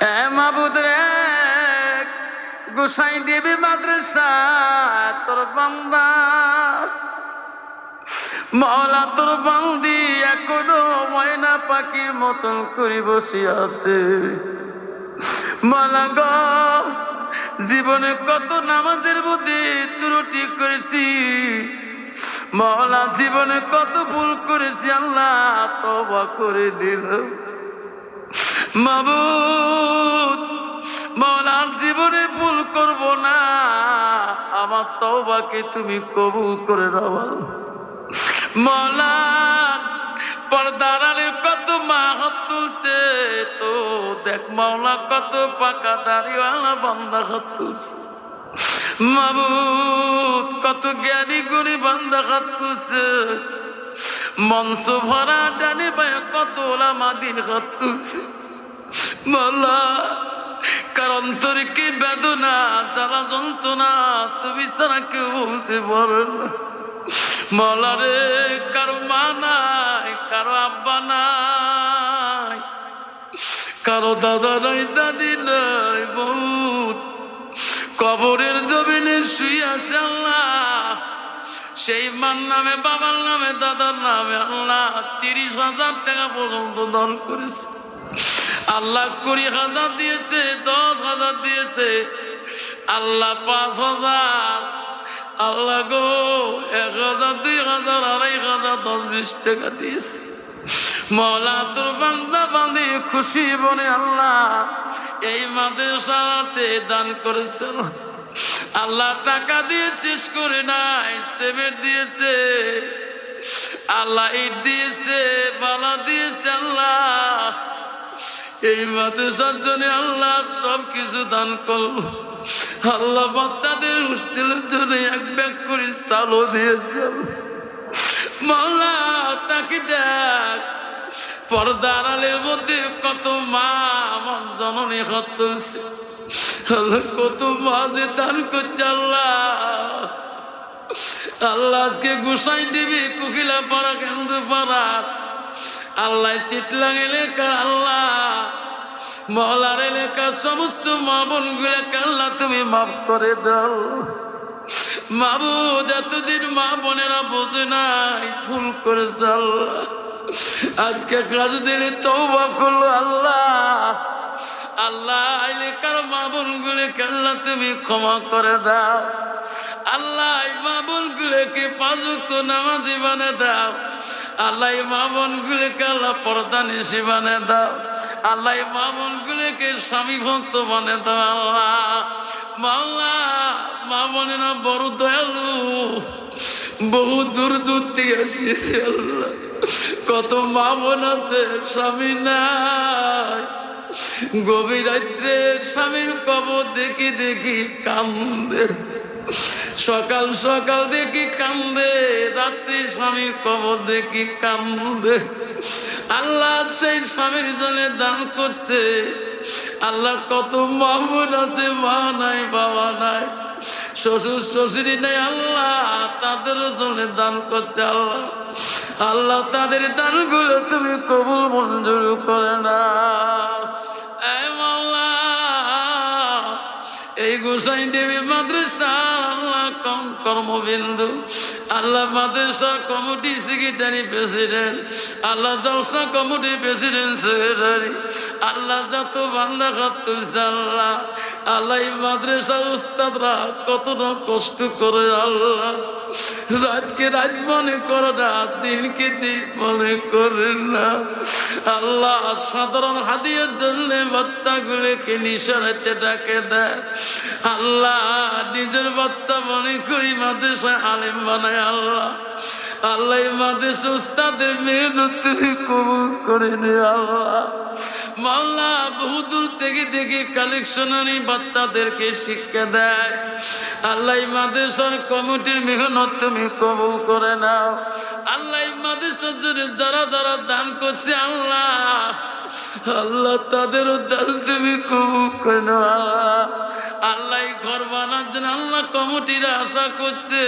এ মাবুদ রে, গোসাই দেবী মাদ্রাসা, তোর বান্দা। মলা তোর বান্দি এখনও ময়না পাখির মতন করে বসে আছে। মালা গ, জীবনে কত নামাজের বুদ্ধি ত্রুটি করেছি। মহলা জীবনে কত ভুল করেছি, আল্লাহ তবা করে দিল মাবুদ মলার জীবনে ভুল করব না। আমার তবাকে তুমি কবুল করে নাও। মলা পর্দার আড়ে কত মা হাত তুলছে। তো দেখ মাওলা কত পাকা দাড়িওয়ালা বান্দা হাত তুলছে। মাবুদ, কত জ্ঞানী গুণী বান্দা হাত তুলছে। মঞ্চ ভরা ডানে পায় কত ওলামা দিন হাত তুলছে। মাল্লা, কারণ তোর কি বেদনা যারা যন্ত্রণা, তুমি ছাড়া কেউ বলতে পারো না। মলা রে, কারও মা নাই, কারও আব্বা নাই, কারও দাদা নাই, দাদি নাই বহুত কবরের জমিনে শুয়ে আছে আল্লাহ, সেই মার নামে, বাবার নামে, দাদার নামে আল্লাহ তিরিশ হাজার টাকা পর্যন্ত দান করেছে। আল্লাহ কুড়ি হাজার দিয়েছে, দশ হাজার দিয়েছে। আল্লাহ পাঁচ হাজার। আল্লাহ গো, এক হাজার, দুই হাজার, আড়াই হাজার, দশ, বিশ টাকা দিয়েছে। মৌলা তোর বান্দা বান্দি খুশি বনে আল্লাহ, এই মাদ্রাসাতে দান করেছে আল্লাহ টাকা দিয়ে শেষ করে নাই সেমেন্ট দিয়েছে। আল্লাহ ইট দিয়েছে, বালা দিয়েছে আল্লাহ। এই মাদ্রাসার জন্য আল্লাহ সব কিছু দান করল। আল্লাহ বাচ্চাদের হোস্টেলের জন্য এক ব্যাগ করে চালও দিয়েছে। মাওলা, তাকে দেখ। পর্দা আড়ালের মধ্যে কত মা আমার জননী হাত আল্লাহ, কত মা যে দান করছে আল্লাহ। আল্লাহ আজকে গুসাই দিবি কুকিলা পাড়া কেন্দ্র পাড়া আল্লাহ চিতলাং এলাকার আল্লাহ। মহলার এলাকার সমস্ত মা বোনগুলাকে আল্লাহ তুমি মাফ করে দাও। মাবুদ এতদিন মা বোনেরা বোঝে নাই, ভুল করেছে আল্লাহ। আজকে কাজ দিলে তৌবা করল আল্লাহ। আল্লাহ এলাকার মা বোনগুলোকে আল্লাহ তুমি ক্ষমা করে দাও। আল্লাহ, এই মা বোনগুলোকে পাঁচুক্ত নামাজি বানে দাও। আল্লাহ, এই মা বোনগুলোকে আল্লাহ পর্দা নিশি বানে দাও। আল্লাহ, এই মা বোনগুলোকে স্বামী ভক্ত বানে দাও, আল্লাহ। মাল্লা মা বোনেরা বড় দয়ালু। বহু দূর দূর থেকে আসিয়েছে আল্লাহ। কত মা বোন আছে, স্বামী নাই। গভীর রাত্রে স্বামীর কবর দেখি দেখি কান্দে। সকাল সকাল দেখি কান্দে রাত্রি স্বামীর কবর দেখি কান্দে। আল্লাহ সেই স্বামীর জন্য দান করছে। আল্লাহ কত মাহবুন আছে, মা নাই, বাবা নাই, শ্বশুর, শ্বশুরি নাই, আল্লাহ তাদেরও জন্য দান করছে আল্লাহ। আল্লাহ তাদের দানগুলো তুমি কবুল মঞ্জুর করে না এই গোসাই দেবী মাদ্রাসা কর্মবিন্দু আল্লাহ মাদেশা কমিটি সেক্রেটারি প্রেসিডেন্ট, আল্লাহ জলসা কমিটি প্রেসিডেন্ট সেক্রেটারি, আল্লাহ যত বান্দা খাতুস আল্লাহ আল্লাহ মাদ্রাসা উস্তাদরা কত না কষ্ট করে আল্লাহ রাতকে রাত মনে করো না, দিনকে দিন মনে করে না। আল্লাহ সাধারণ হাদিয়ার জন্য বাচ্চাগুলোকে নিশারাতে ডাকে দেয়। আল্লাহ নিজের বাচ্চা মনে করি মাদেশা আলেম বানায় আল্লাহ। আল্লাহ এই মাদ্রাসা উস্তাদের মেহনত কবুল করে নে আল্লাহ। মাল্লা বহুদূর থেকে দেখে কালেকশন আনি, বাচ্চাদেরকে শিক্ষা দেয়। আল্লাহ মাদ্রাসার কমিটির মেহনত তুমি কবুল করে নাও। আল্লাহ মাদেশর জন্য যারা যারা দান করছে আল্লাহ আল্লাহ তাদেরও দান তুমি কবুল করে নাও আল্লাহ। আল্লাহ ঘর বানার জন্য আল্লাহ কমিটিরা আশা করছে।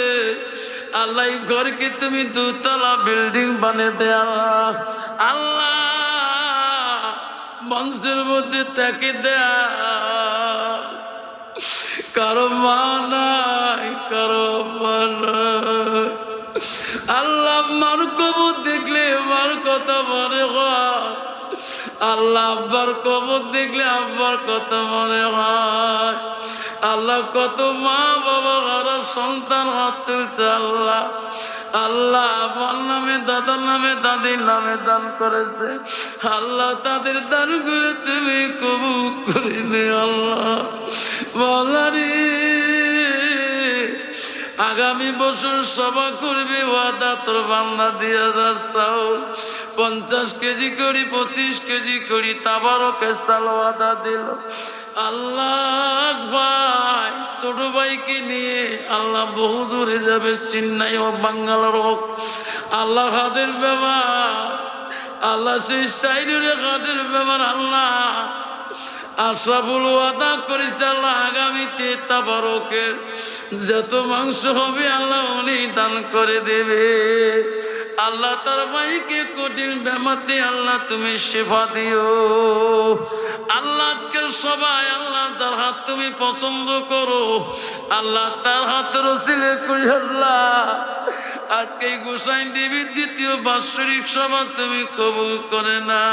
আল্লাহ ঘরকে তুমি দুতলা বিল্ডিং বানিয়ে দে আল্লাহ মঞ্চের মধ্যে তাকে দেয়া। কারও মা নাই, কারও আল্লাহ, মার দেখলে মার কথা মনে হয়। আল্লাহ আব্বার কবর দেখলে আব্বার কথা মনে হয়? আল্লাহ কত মা বাবা হারা সন্তান হাত তুলছে আল্লাহ। আল্লাহ আমার নামে, দাদার নামে, দাদির নামে দান করেছে। আল্লাহ তাদের দানগুলো তুমি কবুল করে নে আল্লাহ। বলারি আগামী বছর সভা করবে, ওয়াদা তোর বান্দা দিয়ে যা চাউল। পঞ্চাশ কেজি করি, পঁচিশ কেজি করি, তাবারকে সাল আদা দিল। আল্লাহ ভাই ছোট ভাইকে নিয়ে আল্লাহ বহু দূরে যাবে চেন্নাই হোক বাঙ্গালোর হোক। আল্লাহ হাটের ব্যাপার আল্লাহ সেই সাইডের হাটের ব্যাপার আল্লাহ আশরাফুল ওয়াদা করেছে, আল্লাহ আগামীতে তাবারকের যত মাংস হবে, আল্লাহ উনি দান করে দেবে। আল্লাহ তার ভাইকে কঠিন ব্যামাতে আল্লাহ তুমি সেবা দিও। আল্লাহ আজকে সবাই আল্লাহ তার হাত তুমি পছন্দ করো, আল্লাহ তার হাত রসিলে করি আল্লাহ। আজকে এই গোসাইন দেবীর দ্বিতীয় বাৎসরিক সভা তুমি কবুল করে না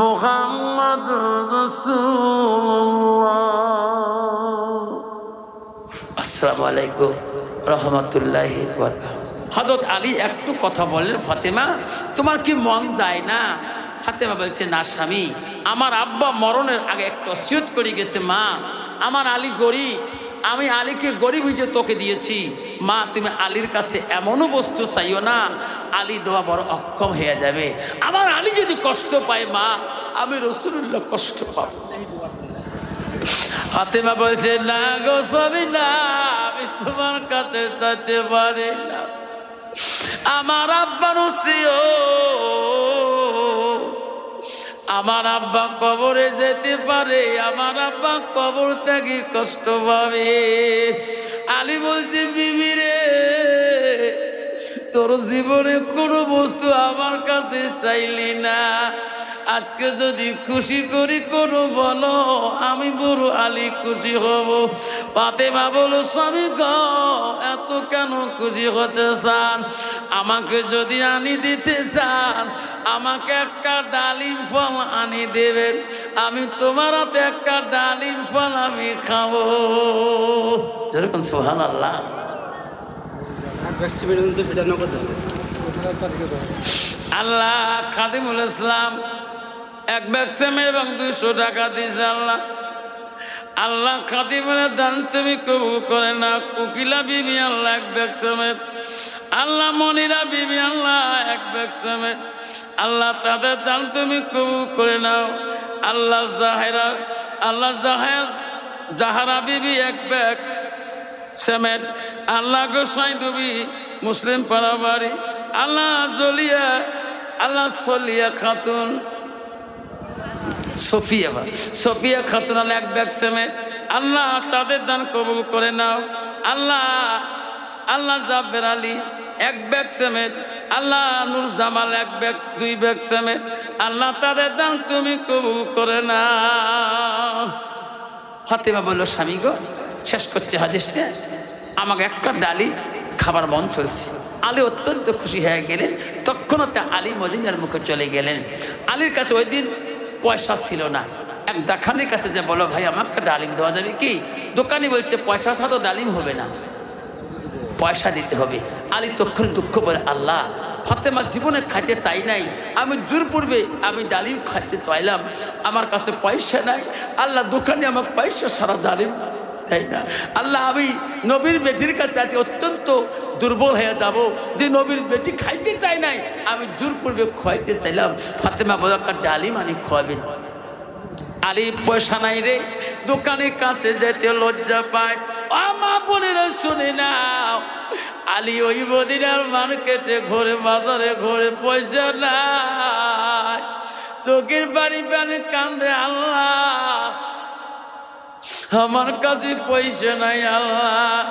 মুহাম্মদ রাসূলুল্লাহ। আসসালামু আলাইকুম রহমতুল্লাহ হজরত আলী একটু কথা বললেন, ফাতেমা, তোমার কি মন যায় না? ফাতেমা বলছে, না স্বামী, আমার আব্বা মরণের আগে একটা অসিয়ত করে গেছে, মা। আমার আলী গরিব, আমি আলীকে গরিব হিসেবে তোকে দিয়েছি। মা, তুমি আলীর কাছে এমনও বস্তু চাইও না, আলী দোয়া বড় অক্ষম হয়ে যাবে। আমার আলী যদি কষ্ট পায়, মা, আমি রসুল্লাহ কষ্ট পাবো। ফাতেমা বলছে, না গো স্বামী না আমি তোমার কাছে চাইতে পারি না। আমার আব্বার আমার আব্বা কবরে যেতে পারে, আমার আব্বা কবর থেকে কষ্ট পাবে। আলী বলছে, বিবি রে, তোর জীবনে কোনো বস্তু আমার কাছে চাইলি না। আজকে যদি খুশি করি কোনো বলো, আমি বড় আলী খুশি হব। পাতেমা বলো, স্বামী গ, এত কেন খুশি হতে চান? আমাকে যদি আনি দিতে চান, আমাকে একটা ডালিম ফল আনি দেবেন। আমি তোমার হাতে একটা ডালিম ফল আমি খাব। যেরকম সোহান আল্লাহ আল্লাহ খাদিমুল ইসলাম এক ব্যাগ সেমে এবং দুইশো টাকা দিয়েছে আল্লাহ। আল্লাহ খাদিমের দান তুমি কবু করে না কুকিলা বিবি আল্লাহ এক ব্যাগ সেমে আল্লাহ মনিরা বিবি আল্লাহ এক ব্যাগ সেমে আল্লাহ তাদের দান তুমি কবু করে নাও। আল্লাহ জাহেরা, আল্লাহ জাহের, জাহারা বিবি এক ব্যাগ সেমেট আল্লাহ গোসাই ডুবি মুসলিম পাড়া বাড়ি আল্লাহ জলিয়া, আল্লাহ সলিয়া খাতুন। সফিয়া সফিয়া খাতুন এক ব্যাগ সেমেট আল্লাহ তাদের দান কবুল করে নাও। আল্লাহ আল্লাহ জাবের আলী এক bag cement Allah Nur Jamal এক ব্যাগ, দুই ব্যাগ সেমেট আল্লাহ তাদের দান তুমি কবুল করে নাও। ফাতেমা বলল, স্বামী গো, শেষ করছে হাদিসটা আমাকে একটা ডালি খাবার মন চলছে। আলী অত্যন্ত খুশি হয়ে গেলেন। তৎক্ষণাৎ আলী মদিনার মুখে চলে গেলেন। আলীর কাছে ওই দিন পয়সা ছিল না। এক দোকানের কাছে যে, বলো ভাই, আমাকে ডালিম দেওয়া যাবে কি? দোকানে বলছে পয়সা সাথে ডালিম হবে না। পয়সা দিতে হবে। আলী তখন দুঃখ বলে, আল্লাহ, ফাতেমা জীবনে খাইতে চাই নাই। আমি জোর পূর্বে আমি ডালিম খাইতে চাইলাম। আমার কাছে পয়সা নাই। আল্লাহ দোকানে আমাকে পয়সা সারা ডালিম তাই না। আল্লাহ, আমি নবীর বেটির কাছে আছি, অত্যন্ত দুর্বল হয়ে যাব। যে নবীর বেটি খাইতে চাই নাই, আমি জোর পূর্বে খাইতে চাইলাম। ফাতেমা বলাকার ডালিম আনি খাওয়াবেন আলী পয়সা নাই রে দোকানের কাছে যেতে লজ্জা পায়। আমা বোনেরা, শুনে নাও। আলী ওই মদিনার মার্কেটে ঘরে, বাজারে ঘরে, পয়সা নাই। চোখের বাড়ি পানি কান্দে আল্লাহ। আমার কাছে পয়সা নাই আল্লাহ।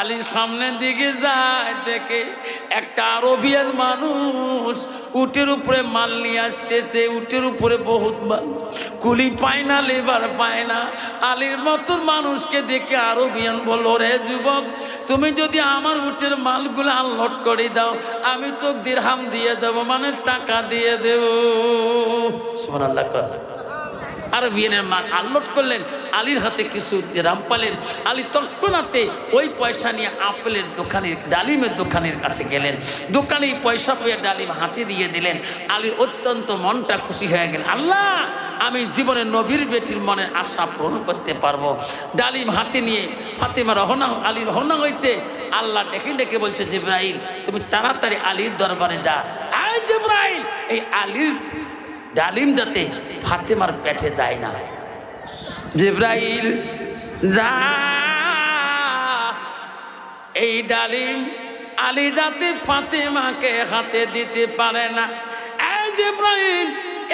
আলী সামনের দিকে যায়, দেখে একটা আরবিয়ান মানুষ উটের উপরে মাল নিয়ে আসতেছে, উটের উপরে বহুত মাল। কুলি পায় না, লেবার পায় না। আলীর মতন মানুষকে দেখে আরবিয়ান বলল রে যুবক, তুমি যদি আমার উটের মালগুলো আনলোড করে দাও, আমি তো দিরহাম দিয়ে দেবো মানে টাকা দিয়ে দেবো। সুবহানাল্লাহ, কর। আর বিয়েনের মান আনলোড করলেন, আলীর হাতে কিছু রাম পালেন। আলী তৎক্ষণাতে ওই পয়সা নিয়ে আপেলের দোকানের, ডালিমের দোকানের কাছে গেলেন। দোকানে পয়সা পেয়ে ডালিম হাতে দিয়ে দিলেন। আলীর অত্যন্ত মনটা খুশি হয়ে গেল। আল্লাহ, আমি জীবনে নবীর বেটির মনে আশা পূরণ করতে পারব। ডালিম হাতে নিয়ে ফাতেমা রহনা, আলী রহনা হয়েছে। আল্লাহ ডেকে ডেকে বলছে, জিব্রাইল, তুমি তাড়াতাড়ি আলীর দরবারে যা। আয় জিব্রাইল! এই আলীর ডালিম যাতে ফাতেমার পেটে যায় না। জিব্রাইল, যা, এই ডালিম আলী যাতে ফাতেমাকে হাতে দিতে পারে না। এই জিব্রাইল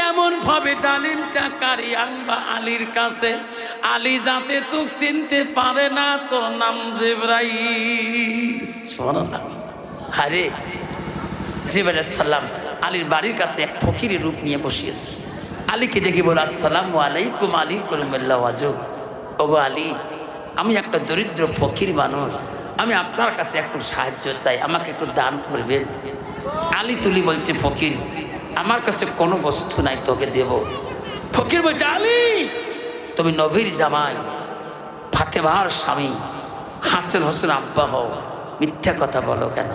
এমন ভাবে ডালিমটা কারি আনবা আলীর কাছে। আলী যাতে তো চিনতে পারে না, তোর নাম জিব্রাইল। শোনো হারে জিবাল সাল্লাম আলীর বাড়ির কাছে এক ফকিরের রূপ নিয়ে বসিয়েছে। আলীকে দেখি বলে, আসসালাম আলাইকুম আলী করুমাল্লা ওয়াজব ওগো আলী, আমি একটা দরিদ্র ফকির মানুষ। আমি আপনার কাছে একটু সাহায্য চাই, আমাকে একটু দান করবেন। আলী তুলি বলছে, ফকির, আমার কাছে কোনো বস্তু নাই, তোকে দেব। ফকির বলছে, আলী, তুমি নবীর জামাই, ফাতেমার স্বামী হাসেন হোসেন আব্বা হও, মিথ্যা কথা বলো কেন?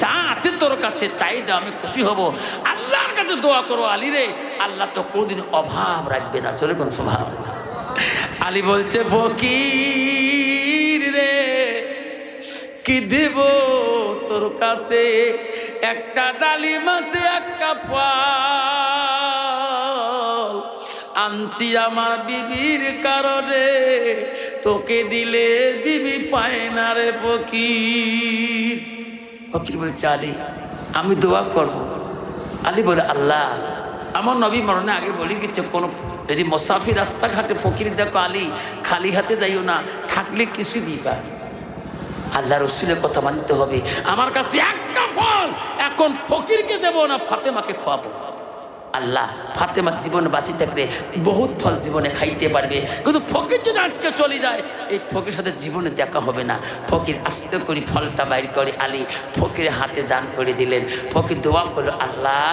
যা আছে তোর কাছে, তাই দাও আমি খুশি হব। আল্লাহর কাছে দোয়া করো আলী রে আল্লাহ তো কোনোদিন অভাব রাখবে না। চলে কোন স্বভাব আলী বলছে, ফকির রে, কি দেব তোর কাছে? একটা ডালি মাছে একটা ফল। আনছি আমার বিবির কারণে। তোকে দিলে বিবি পায় না রে ফকির। ফকির বলছে আলী, আমি দোয়া করব। আলী বলে, আল্লাহ, আমার নবী মরণে আগে বলি গেছে, কোনো যদি মোসাফির রাস্তাঘাটে ফকির, দেখো আলী, খালি হাতে যাইও না, থাকলে কিছু দিবা। আল্লাহ রসুলের কথা মানতে হবে। আমার কাছে একটা ফল, এখন ফকিরকে দেব না, ফাতেমাকে খাওয়াবো আল্লাহ ফাতেমার জীবন বাঁচিয়ে থাকলে বহুত ফল জীবনে খাইতে পারবে। কিন্তু ফকির যদি আজকে চলে যায়, এই ফকির সাথে জীবনে দেখা হবে না। ফকির আস্তে করে ফলটা বাইর করে আলী ফকিরের হাতে দান করে দিলেন। ফকির দোয়া করল, আল্লাহ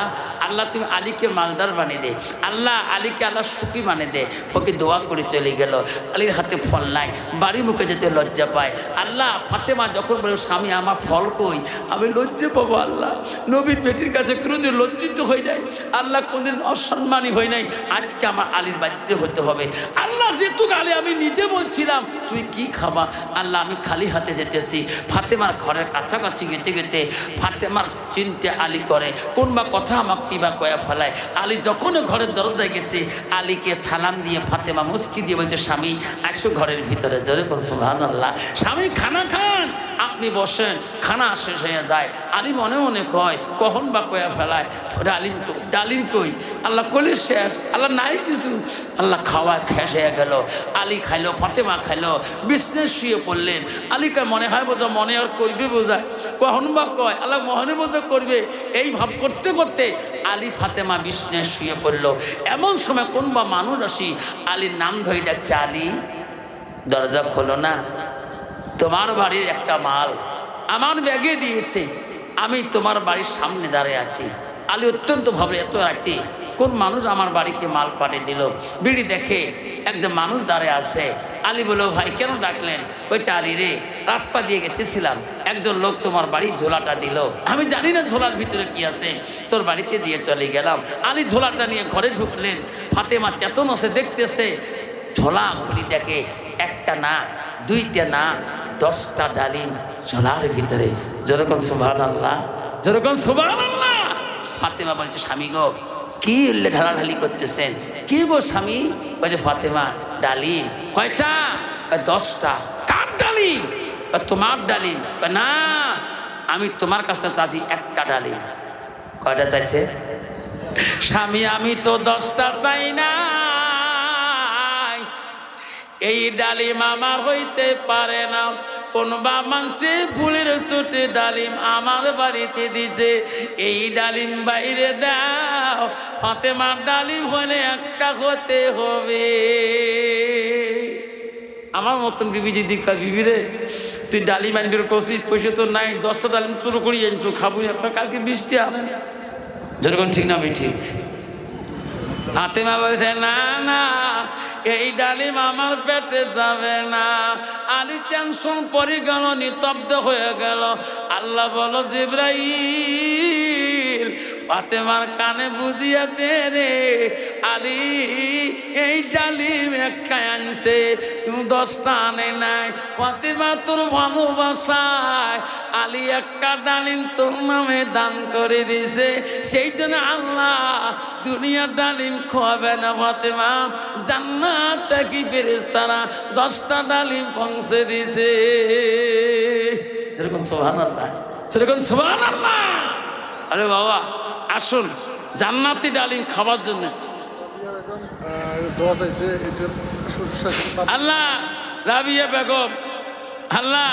আল্লাহ তুমি আলীকে মালদার বানিয়ে দে। আল্লাহ আলীকে আল্লাহ সুখী বানিয়ে দে। ফকির দোয়া করে চলে গেল। আলীর হাতে ফল নাই। বাড়ি মুখে যেতে লজ্জা পায়। আল্লাহ ফাতেমা যখন বলে, স্বামী, আমার ফল কই? আমি লজ্জা পাবো, আল্লাহ। নবীর বেটির কাছে কোনোদিন লজ্জিত হয়ে যায় আল্লাহ কোনদিন অসম্মানী হই নাই। আজকে আমার আলীর বাধ্য হতে হবে। আল্লাহ যেহেতু আলী, আমি নিজে বলছিলাম, তুই কি খাবা? আল্লাহ, আমি খালি হাতে যেতেছি। ফাতেমার ঘরের কাছাকাছি গেতে গেতে ফাতেমার চিনতে আলী করে। কোন বা কথা আমাকে কিবা কয়া ফেলায়। আলী যখন ঘরের দরজায় গেছে, আলীকে ছালাম দিয়ে ফাতেমা মুস্কি দিয়ে বলছে, স্বামী, আসো ঘরের ভিতরে। জোরে কোন সুহান আল্লাহ স্বামী, খানা খান। আপনি বসেন, খানা শেষ হয়ে যায়। আলী মনে মনে কয়, কখন বা কয়া ফেলায়? ডালিম কই ডালিম কই? আল্লাহ কলি শেষ, আল্লাহ নাই কিছু। আল্লাহ খাওয়া শেষ হয়ে গেল। আলী খাইলো, ফাতেমা খাইলো বিষ্ণের শুয়ে পড়লেন। আলীকে মনে হয় বোঝা মনে আর করবে বোঝায় কখন বা কয়, আল্লাহ মহনে বোঝা করবে। এই ভাব করতে করতে আলী ফাতেমা বিষ্ণের শুয়ে পড়ল। এমন সময় কোন বা মানুষ আসি, আলীর নাম ধরে ডাকছে, আলী, দরজা খোলো না। তোমার বাড়ির একটা মাল আমার ব্যাগে দিয়েছে। আমি তোমার বাড়ির সামনে দাঁড়িয়ে আছি। আলী অত্যন্ত ভাবে এত রাখছি কোন মানুষ আমার বাড়িতে মাল পাঠিয়ে দিল। বিড়ি দেখে একজন মানুষ দাঁড়িয়ে আছে। আলী বলো ভাই, কেন ডাকলেন? ওই আলী রে রাস্তা দিয়ে গেতেছিলাম। একজন লোক তোমার বাড়ির ঝোলাটা দিল। আমি জানি না ঝোলার ভিতরে কি আছে। তোর বাড়িতে দিয়ে চলে গেলাম। আলী ঝোলাটা নিয়ে ঘরে ঢুকলেন। ফাতেমা চেতন আছে, দেখতেছে। ঝোলা খুলি দেখে, একটা না, দুইটা না, দশটা ডালিম ঝোলার ভিতরে। যেরকম সুভান আল্লাহ যেরকম সুভান আল্লাহ ফাতেমা বলছে, স্বামী গো, কি ঢালাঢালি করতেছেন? কি গো স্বামী? বলছে, ফাতেমা, ডালিম। কয়টা? কয়, দশটা। কার ডালিম? তোমার ডালিম। না, আমি তোমার কাছে চাচ্ছি একটা ডালিম। কয়টা চাইছে? স্বামী, আমি তো দশটা চাই না এই ডালিম আমার হইতে পারে না। কোন বা মানুষে ফুলের ছুটে ডালিম আমার বাড়িতে দিছে। এই ডালিম বাইরে দাও, ফাতেমার ডালিম হলে একটা হতে হবে। আমার মতন বিবি যদি বিবি রে, তুই ডালিম আনবির করছিস পয়সা তো নাই, দশটা ডালিম শুরু করি আনছো, খাব না কালকে বৃষ্টি আসে যেরকম ঠিক না, আমি ঠিক। হাতিমা বলছে, না না, এই ডালিম আমার পেটে যাবে না। আলি টেনশন পরে গেল নিতব্ধ হয়ে গেল। আল্লাহ বলো, জিব্রাইল ফাতেমার কানে বুঝিয়ে দে রে, আলী, এই ডালিম একটা আনছে। তুমি দশটা আনে নাই, ফাতেমা তোর ভালোবাসায় আলী একটা ডালিম তোর নামে দান করে দিছে। সেই জন্য আল্লাহ দুনিয়ার ডালিম খোয়াবে না ফাতেমা। জান্নাত কি ফেরেস তারা দশটা ডালিম পৌঁছে দিছে। সেরকম সোহান আল্লাহ সেরকম সোহান আল্লাহ আরে বাবা আসুন জান্নাতি ডালিম খাবার জন্য। আল্লাহ রাবিয়া বেগম আল্লাহ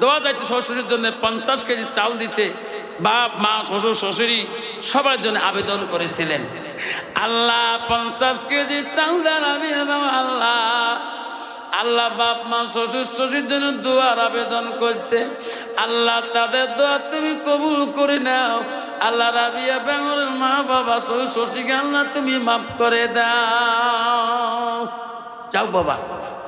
দোয়া যাচ্ছে শ্বশুরের জন্য পঞ্চাশ কেজি চাল দিছে। বাপ মা শ্বশুর শ্বশুরি সবার জন্য আবেদন করেছিলেন। আল্লাহ পঞ্চাশ কেজি চাল দেন আমি এবং আল্লাহ। আল্লাহ বাপ মা শ্বশুর শ্বশুর জন্য দোয়ার আবেদন করছে। আল্লাহ তাদের দোয়া তুমি কবুল করে নাও। আল্লাহ রাবিয়া বেঙ্গলের মা বাবা শ্বশুরকে আল্লাহ তুমি মাফ করে দাও। যাও বাবা,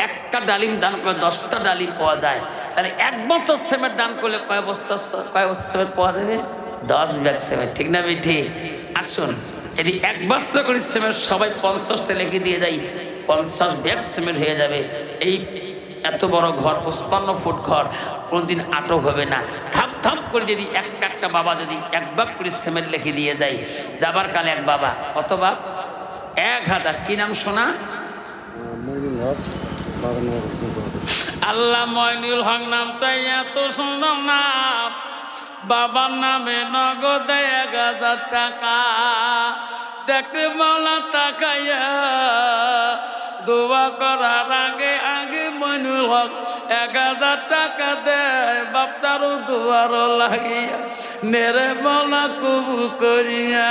একটা ডালিম দান করে দশটা ডালিম পাওয়া যায়। তাহলে এক বছর সেমের দান করলে কয় বছর কয় বছর সেমের পাওয়া যাবে? দশ ব্যাগ সেমের, ঠিক না মিঠি? আসুন যদি এক বছর করে সেমের সবাই পঞ্চাশটা লিখে দিয়ে যাই পঞ্চাশ ব্যাগ সেমের হয়ে যাবে। এই এত বড় ঘর পঁচপান্ন ফুট ঘর, কোনোদিন আটক হবে না। ধাপ করে যদি একটা একটা বাবা যদি এক বাপ করে সেমের লিখে দিয়ে যায়, যাবার কালে এক বাবা, কত বাপ? এক হাজার। কি নাম শোনা আল্লাহ ময়নুল হক নামটাই এত সুন্দর নাম। বাবার নামে নগদ এক হাজার টাকা। দেখতে মাওলা তাকাইয়া দোয়া করার আগে আগে মনুল হক এক হাজার টাকা দেয় বাপটারও দুয়ারও লাগিয়া নেরে মাওলা কবুল করিয়া।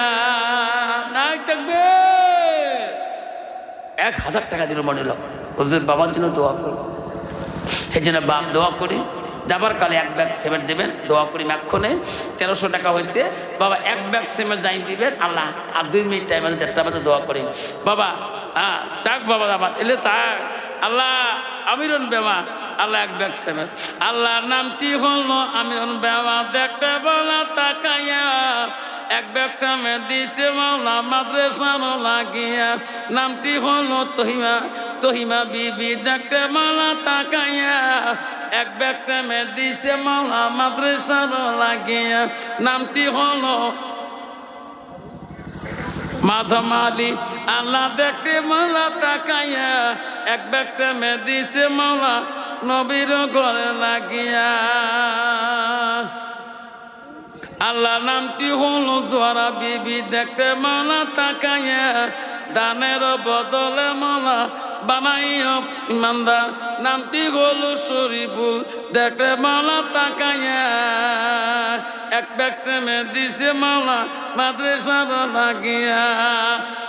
নাই থাকবে। এক হাজার টাকা দিল মনুল হক। ওদের বাবার জন্য দোয়া করো সেই জন্য বাপ দোয়া করি। যাবার কালে এক ব্যাগ সিমেন্ট দেবেন, দোয়া করি এক্ষণে তেরোশো টাকা হয়েছে বাবা, এক ব্যাগ সিমেন্ট যাই দিবেন, আল্লাহ, আর দুই মিনিট টাইম আছে, দেড়টা বাজে দোয়া করি। বাবা হ্যাঁ চাক বাবা আমার, এলে চাক। আল্লাহ, আমিরন বেমা। আল্লাহ এক ব্যাগ সিমেন্ট আল্লাহর নামটি হল? আমিরন বেমা দেখতে বলা তাকাইয়া। এক ব্যাগটা মে দিছে মাওলা মাদ্রাসানো লাগিয়া। নামটি হলো তহিমা তহিমা বিবি ডাক্তার মালা তাকাইয়া। এক ব্যাগটা মে দিছে মাওলা মাদ্রাসানো লাগিয়া। নামটি হলো মাঝমালি আল্লাহ দেখতে মালা তাকাইয়া। এক ব্যাগটা মে দিছে মাওলা নবীর ঘরে লাগিয়া। আল্লাহ নামটি হল জোয়ারা বিবি, দেখতে মালা তাকাইয়া, দানের বদলে মালা বানাইও ইমানদার, নামটি হল শরীফুল, দেখতে মালা তাকাইয়া। এক ব্যাগ সেমে দিছে মালা মাদ্রাসার লাগিয়া।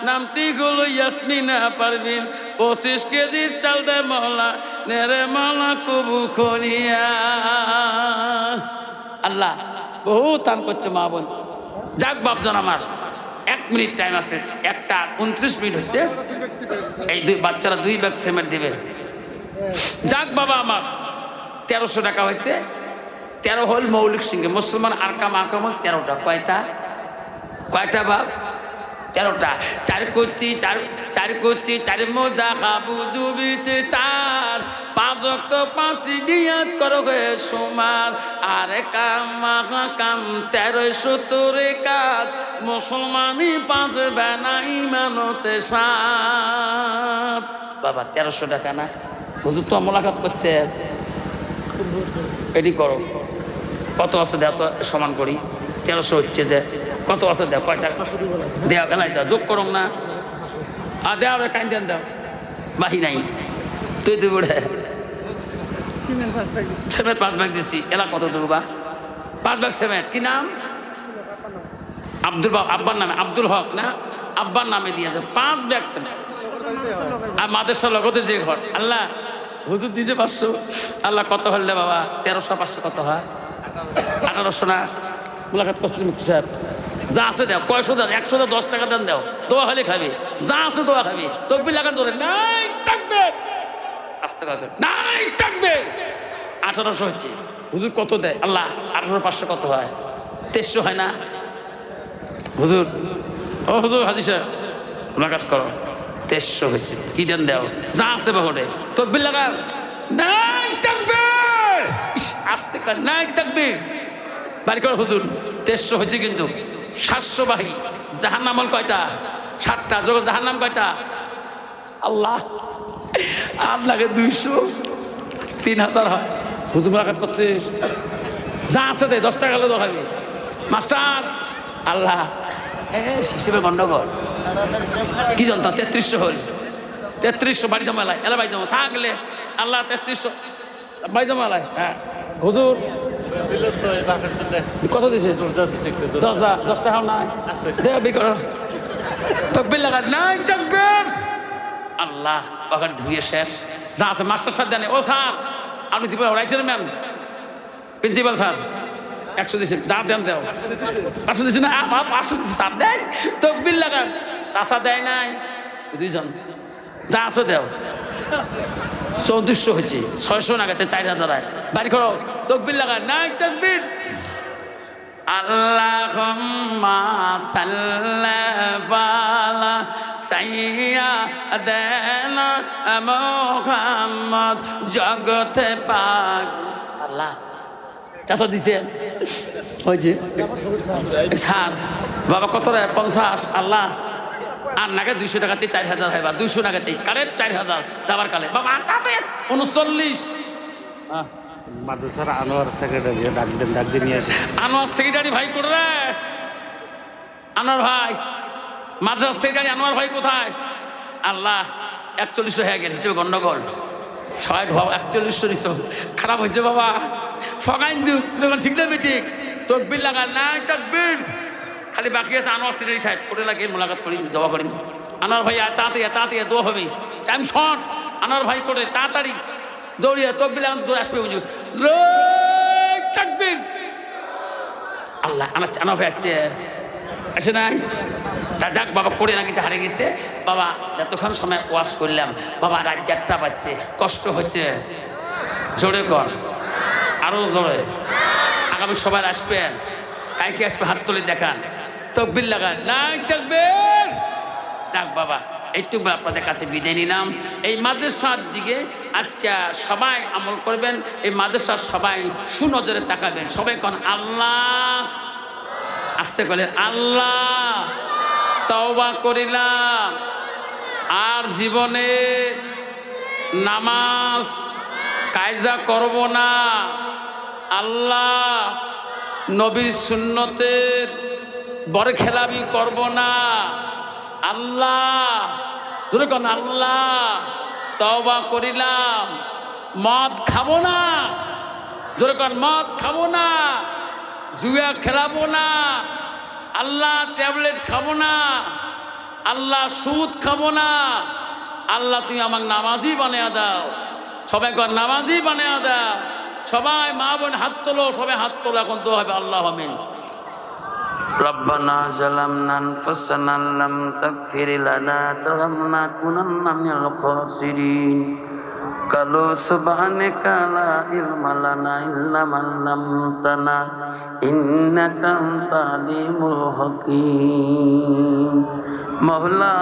নামটি হল ইয়াসমিনা পারবিন পঁচিশ কেজি চাল দে মালা করিয়া। আল্লাহ, বহু দান করছে মা বোন। যাক বাপজন আমার, এক মিনিট টাইম আছে, একটা উনত্রিশ মিনিট হচ্ছে এই দুই বাচ্চারা দুই ব্যাগ সিমেন্ট দিবে। যাক বাবা আমার, তেরোশো টাকা হয়েছে তেরো হল মৌলিক সিংহে, মুসলমান আর কাম আকাম হল তেরোটা। কয়টা? কয়টা বাপ? তেরোটা। চার করছি চার চার করছি চার মোজা খাবু ডুবিছে চার। পাঁচ অক্ট পাঁচি নিয়াত করো হয়ে সুমার। আরে কাম কাম তেরো সত্তরে কাজ মুসলমানই পাঁচ বেনা ইমানতে সাত। বাবা, তেরোশো টাকা না? হুজুর তো মোলাকাত করছে। এটি করো। কত আছে দেও তো সমান করি? তেরোশো হচ্ছে যে কত আছে দেও কয়টা দেওয়া গেলাই দাও যোগ করো না। আর দেওয়া হবে কাইন দেন দাও। বাহি নাই। তুই তুই দিছি। সেমেন্ট পাঁচ ব্যাগ দিছি। এলা কত দেবো বা পাঁচ ব্যাগ সেমেন্ট। কি নাম? আব্দুল বাব আব্বার নামে আব্দুল হক না? আব্বার নামে দিয়েছে পাঁচ ব্যাগ সেমেন্ট। আর মাদেশার লগতে যে ঘর। আল্লাহ হুজুর দিয়েছে পাঁচশো। আল্লাহ কত হলে বাবা? তেরোশো পাঁচশো কত হয়? আঠারোশো না? মুলাকাত করছি মুক্তি সাহেব। যা আছে দেও, কয়শো দেন একশো দেও, দশ টাকা দেন দেও, দোয়া হলে খাবি। যা আছে দোয়া খাবি। তকবি লাগান ধরে নাই, থাকবে। আসতে পারবে নাই, থাকবে। আঠারোশো হচ্ছে হুজুর কত দেয়? আল্লাহ আঠারো পাঁচশো কত হয়? তেইশশো হয় না? হুজুর, ও হুজুর, হাজি সাহেব, মুলাকাত করো। তেইশশো হয়েছে। কি দেন দেও? যা আছে বাহরে তকবির লাগান, নাই, থাকবে। আসতে কার, নাই, থাকবে। বাড়ি করো, হুজুর। তেইশশো হয়েছে কিন্তু। সাতশো বাহি জাহান নামল কয়টা? সাতটা। জাহান নাম কয়টা? আল্লাহ লাগে দুইশো তিন হাজার হয়। হুজুর মুলাকাত করছিস? যা আছে দে, দশ টাকা হলে দেখাবি মাস্টার, আল্লাহ। হিসেবে গন্ডগোল। কি জানতাম তেত্রিশশো হল। তেত্রিশশো বাড়ি জমালায়। এলা বাড়ি জমা। থাকলে আল্লাহ তেত্রিশশো বাড়ি জমালায়। হ্যাঁ। হুজুর কত দিছে? দশ দশ টাকাও নাই? আছে। করো তকবির লাগা নাই তকবির। আল্লাহ ওখানে ধুয়ে শেষ। যা আছে মাস্টার স্যার জানে। ও স্যার আপনি দিব রাইট ম্যাম? প্রিন্সিপাল স্যার একশো দিয়েছেন দাঁত দেন দেও। পাঁচশো না? আপ পাঁচশো দিচ্ছে স্যার। দেয় তকবির লাগান। চাষা দেয় নাই। দুইজন। যা আছে দেও। চৌত্রিশশো হয়েছে, ছয়শো না গেছে চার হাজার বাড়ি করো, তকবির লাগান। নাই, তকবির। জগতে পাক। আল্লাহ দিছে। বাবা কত রে? পঞ্চাশ। আল্লাহ। আর নাকে দুইশো টাকাতে চার হাজার হয় বা দুইশো টাকাতে কালের চার হাজার যাবার কালে। বাবা আটাবে উনচল্লিশ। মাদ্রাসার আনোয়ার সেক্রেটারি ডাক দেন ডাক দিয়ে নিয়ে আসে। আনোয়ার সেক্রেটারি ভাই করে রে আনোয়ার ভাই মাদ্রাস সেক্রেটারি আনোয়ার ভাই কোথায়? আল্লাহ একচল্লিশশো হয়ে গেল হিসেবে গন্ডগোল। ষাট ভাব একচল্লিশশো নিছো। খারাপ হয়েছে বাবা। ফগাইন দিউ তখন ঠিক না বেঠিক তকবির লাগা না তকবির। খালি বাকি আছে আনোয়ার সেক্রেটারি সাহেব, কোটে লাগে মোলাকাত করি দোয়া করি। আনোয়ার ভাই তাড়াতাড়ি তাড়াতাড়ি, দোয়া হবে। Time short. আনোয়ার ভাই করে তাড়াতাড়ি। দৌড়িয়ে তকবির লাগান দৌড়ে আসবে বুঝু তকবির। আল্লাহ আনা আনা ভাই আছে। আসে নাই? তা যাক, বাবা করে না গেছে হারে গেছে। বাবা, এতক্ষণ সময় ওয়াশ করলাম। বাবা, রাত চারটা বাজছে, কষ্ট হচ্ছে। জোরে কর। আরও জোরে। আগামী সবাই আসবেন। কাইকে আসবে হাত তুলে দেখান। তকবির লাগান। নাই তকবির। যাক বাবা এইটুকু আপনাদের কাছে বিদায় নিলাম। এই মাদ্রাসার দিকে আজকে সবাই আমল করবেন, এই মাদ্রাসার সবাই সুনজরে তাকাবেন। সবাই কোন আল্লাহ, আসতে বলেন আল্লাহ, তওবা করিলাম। আর জীবনে নামাজ কায়জা করব না। আল্লাহ নবীর সুন্নতের বর খেলাবি করব না। আল্লাহ, ধরে কোন আল্লাহ, তওবা করিলাম, মদ খাব না। ধরে কোন মদ খাব না, জুয়া খেলাবো না, আল্লাহ ট্যাবলেট খাব না, আল্লাহ সুদ খাব না। আল্লাহ, তুমি আমার নামাজি বানিয়ে দাও, সবাই কর নামাজি বানিয়ে দাও, সবাই মা বোন হাত তোলো, সবাই হাত তোলো, এখন তো হবে আল্লাহ আমিন। ربنا ظلمنا انفسنا لم تغفر لنا ترحمنا كنا من الخاسرين قالوا سبحانك لا علم لنا الا ما علمتنا انك انت العليم الحكيم مولا